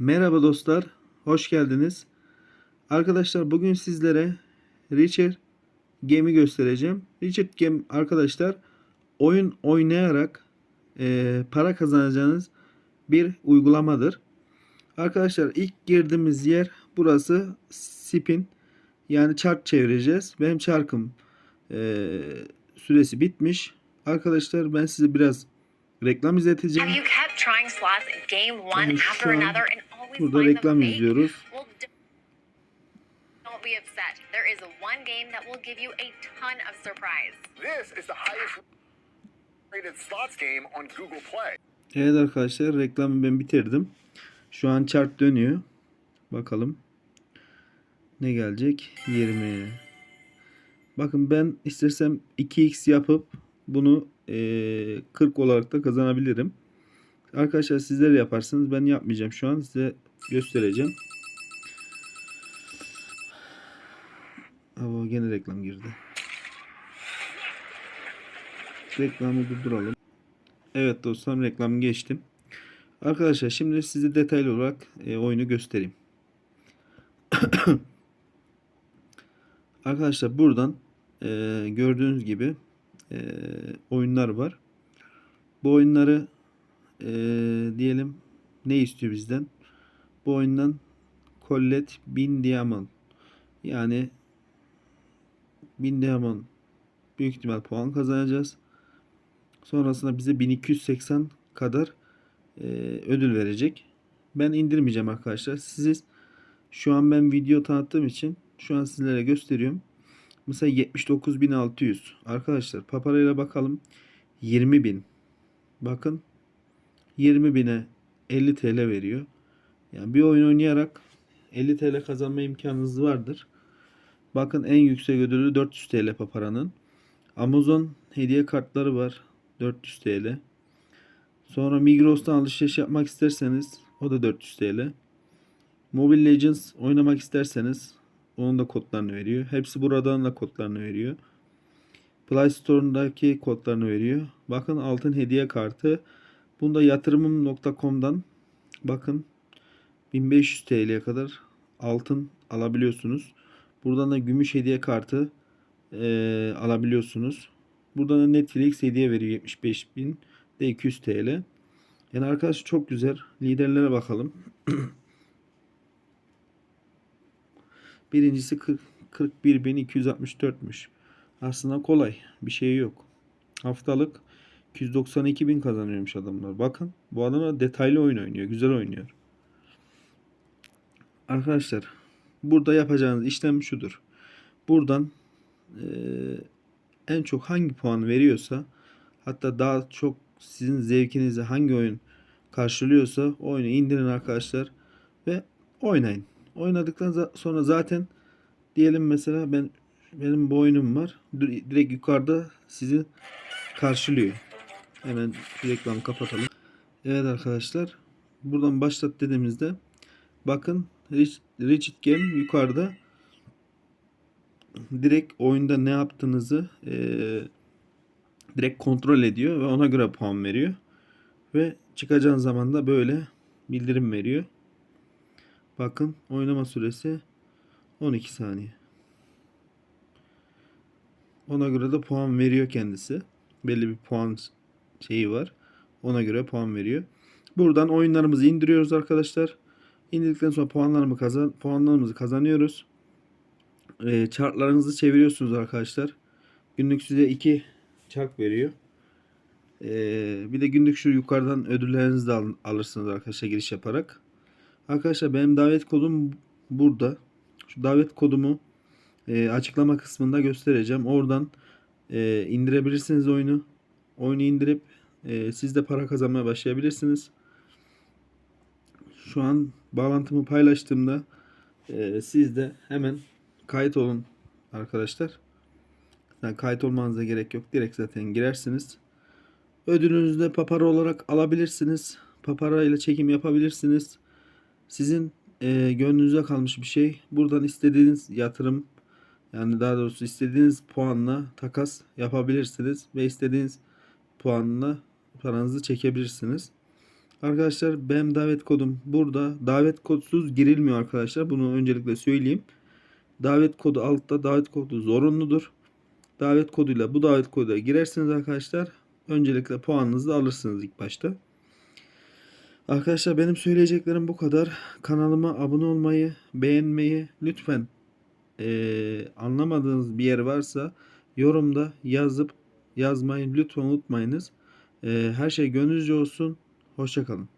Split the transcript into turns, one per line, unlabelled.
Merhaba dostlar, hoş geldiniz. Arkadaşlar bugün sizlere Richard Game'i göstereceğim. Richard Game arkadaşlar oyun oynayarak e, para kazanacağınız bir uygulamadır. Arkadaşlar ilk girdiğimiz yer burası spin yani çark çevireceğiz. Benim çarkım e, süresi bitmiş. Arkadaşlar ben size biraz reklam izleteceğim.
Have you kept trying slots game one after
an
another and
Burada reklam izliyoruz. Evet arkadaşlar reklamı ben bitirdim. Şu an chart dönüyor. Bakalım. Ne gelecek? 20. Bakın ben istersem 2x yapıp bunu eee, 40 olarak da kazanabilirim. Arkadaşlar sizler yaparsınız. Ben yapmayacağım şu an. Size göstereceğim. Aa, gene reklam girdi. Reklamı durduralım. Evet dostlarım reklam geçtim. Arkadaşlar şimdi size detaylı olarak e, oyunu göstereyim. Arkadaşlar buradan e, gördüğünüz gibi e, oyunlar var. Bu oyunları e, diyelim ne istiyor bizden? Bu oyundan Collet 1000 Diamond yani 1000 Diamond büyük ihtimal puan kazanacağız. Sonrasında bize 1280 kadar e, ödül verecek. Ben indirmeyeceğim arkadaşlar. Siz şu an ben video tanıttığım için şu an sizlere gösteriyorum. Mesela 79.600 arkadaşlar paparayla bakalım 20.000 bakın 20.000'e 50 TL veriyor. Yani bir oyun oynayarak 50 TL kazanma imkanınız vardır. Bakın en yüksek ödülü 400 TL paparanın. Amazon hediye kartları var. 400 TL. Sonra Migros'tan alışveriş yapmak isterseniz o da 400 TL. Mobile Legends oynamak isterseniz onun da kodlarını veriyor. Hepsi buradan da kodlarını veriyor. Play Store'daki kodlarını veriyor. Bakın altın hediye kartı. Bunda yatırımım.com'dan bakın 1500 TL'ye kadar altın alabiliyorsunuz. Buradan da gümüş hediye kartı eee, alabiliyorsunuz. Buradan da Netflix hediye veriyor 75 bin de 200 TL. Yani arkadaş çok güzel. Liderlere bakalım. Birincisi 40, 41.264'müş. Aslında kolay. Bir şey yok. Haftalık 292 bin kazanıyormuş adamlar. Bakın bu adamlar detaylı oyun oynuyor. Güzel oynuyor. Arkadaşlar burada yapacağınız işlem şudur. Buradan eee en çok hangi puan veriyorsa hatta daha çok sizin zevkinizi hangi oyun karşılıyorsa oyunu indirin arkadaşlar ve oynayın. Oynadıktan sonra zaten diyelim mesela ben benim bu oyunum var. Dir- Direkt yukarıda sizi karşılıyor. Hemen reklamı kapatalım. Evet arkadaşlar. Buradan başlat dediğimizde bakın Rigid Game yukarıda direkt oyunda ne yaptığınızı eee, direkt kontrol ediyor ve ona göre puan veriyor. Ve çıkacağın zaman da böyle bildirim veriyor. Bakın oynama süresi 12 saniye. Ona göre de puan veriyor kendisi. Belli bir puan şeyi var. Ona göre puan veriyor. Buradan oyunlarımızı indiriyoruz arkadaşlar. İndirdikten sonra puanlarımı kazan puanlarımızı kazanıyoruz. E, chartlarınızı çeviriyorsunuz arkadaşlar. Günlük size 2 çark veriyor. E, bir de günlük şu yukarıdan ödüllerinizi de al- alırsınız arkadaşlar giriş yaparak. Arkadaşlar benim davet kodum burada. Şu davet kodumu e, açıklama kısmında göstereceğim. Oradan e, indirebilirsiniz oyunu. Oyunu indirip e, siz de para kazanmaya başlayabilirsiniz. Şu an bağlantımı paylaştığımda e, siz de hemen kayıt olun arkadaşlar. Yani kayıt olmanıza gerek yok. Direkt zaten girersiniz. Ödülünüzü de papara olarak alabilirsiniz. Papara ile çekim yapabilirsiniz. Sizin e, gönlünüze kalmış bir şey. Buradan istediğiniz yatırım yani daha doğrusu istediğiniz puanla takas yapabilirsiniz ve istediğiniz puanla paranızı çekebilirsiniz. Arkadaşlar benim davet kodum burada. Davet kodsuz girilmiyor arkadaşlar. Bunu öncelikle söyleyeyim. Davet kodu altta. Davet kodu zorunludur. Davet koduyla bu davet koduna girersiniz arkadaşlar. Öncelikle puanınızı alırsınız ilk başta. Arkadaşlar benim söyleyeceklerim bu kadar. Kanalıma abone olmayı, beğenmeyi lütfen eee, anlamadığınız bir yer varsa yorumda yazıp yazmayı lütfen unutmayınız. Eee, her şey gönlünüzce olsun. Hoşçakalın.